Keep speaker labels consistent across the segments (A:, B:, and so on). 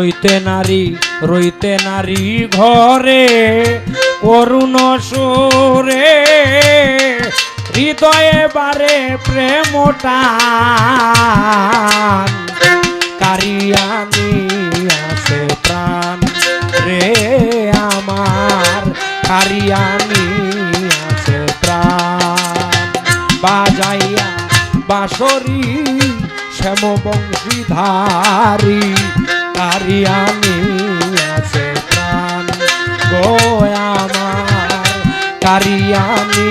A: রইতে নারী রইতে নারী ঘরে, করুণ সুরে। হৃদয়ে বারে প্রেমটা কারিয়ানি আছে প্রাণ। রে আমার কারিয়ানি আছে প্রাণ। বাজাইয়া বাঁশরি শ্যাম কারিয়ানি আছে প্রাণ। গো আমার কারিয়ানি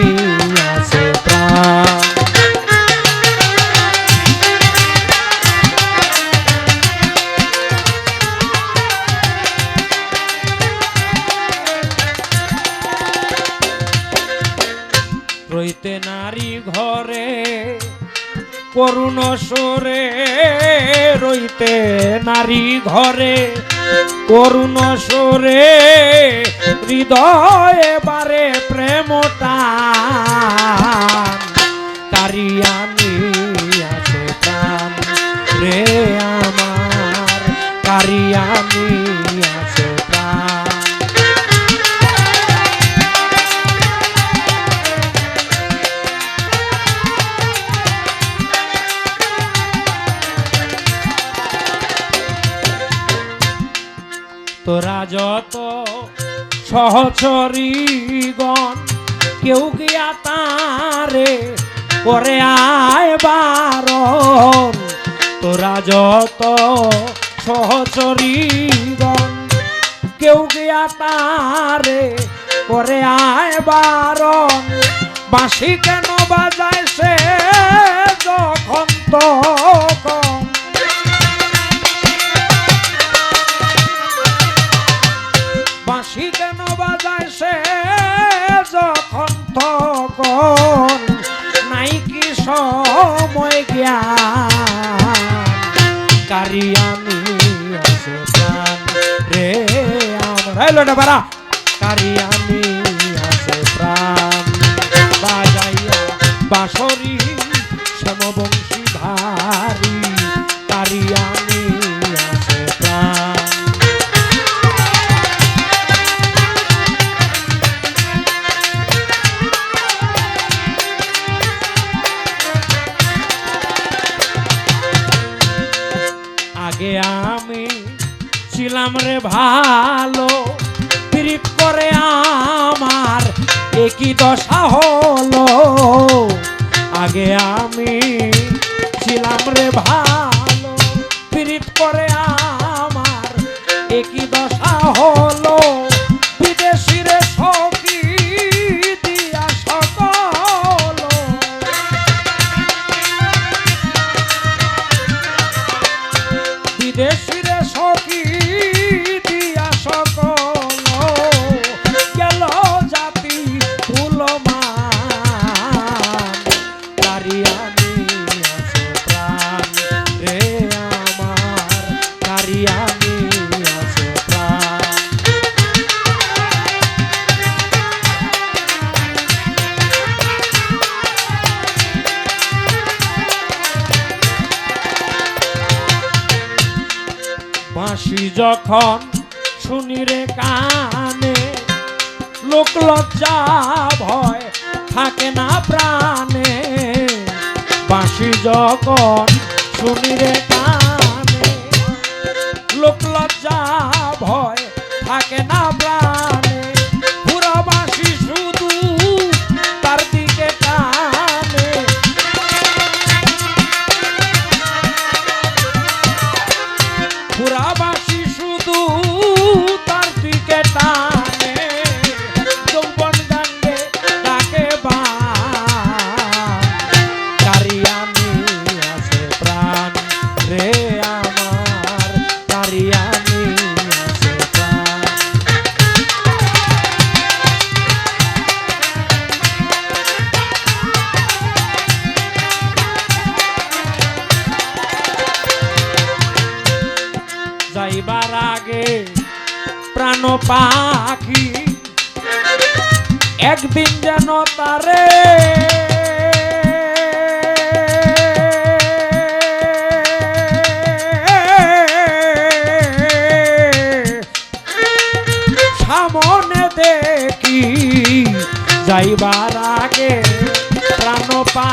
A: আছে প্রাণ। রইতে নারী ঘরে করুণ সরে রইতে নারী ঘরে। করুণ সরে হৃদয়ে বারে প্রেমটা। কারিয়ানি তোরা যত সহচরীগণ কেউ গিয়া তারে করে আয় বারণ? তোরা যত সহচরীগণ কেউ গিয়া তারে করে আয় বারণ? বাঁশি কেন বাজায় সে যখন তখন আছে প্রাণ রে আমরা। লোটা বাড়া। কারিয়ানি আছে প্রাণ বাজাইয়া বাঁশরি শ্যামবংশী ধারী ছিলাম রে ভালো। ট্রিপ করে আমার একই দশা হলো? আগে আমি ছিলাম রে ভালো। ট্রিপ করে আমার একই দশা বাঁশি যখন শুনি রে কানে, লোক লজ্জা ভয় থাকে না প্রাণে। বাঁশি যখন শুনি রে কানে ভয় থাকে না প্রাণে। পাখি একদিন যেন তারে সামনে দেখি যাইবার আগে প্রাণ পা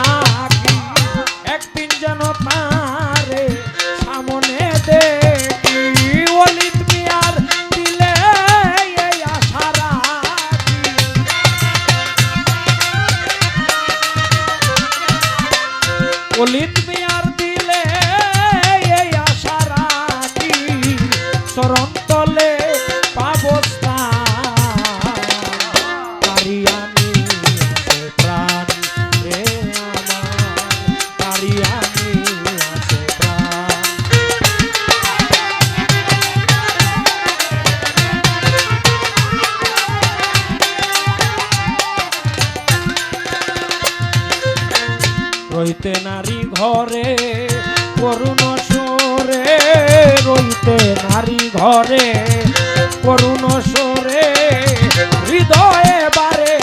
A: রইতে নারী ঘরে করুণ সরে। রইতে নারী ঘরে করুণ সরে। হৃদয়ে বারে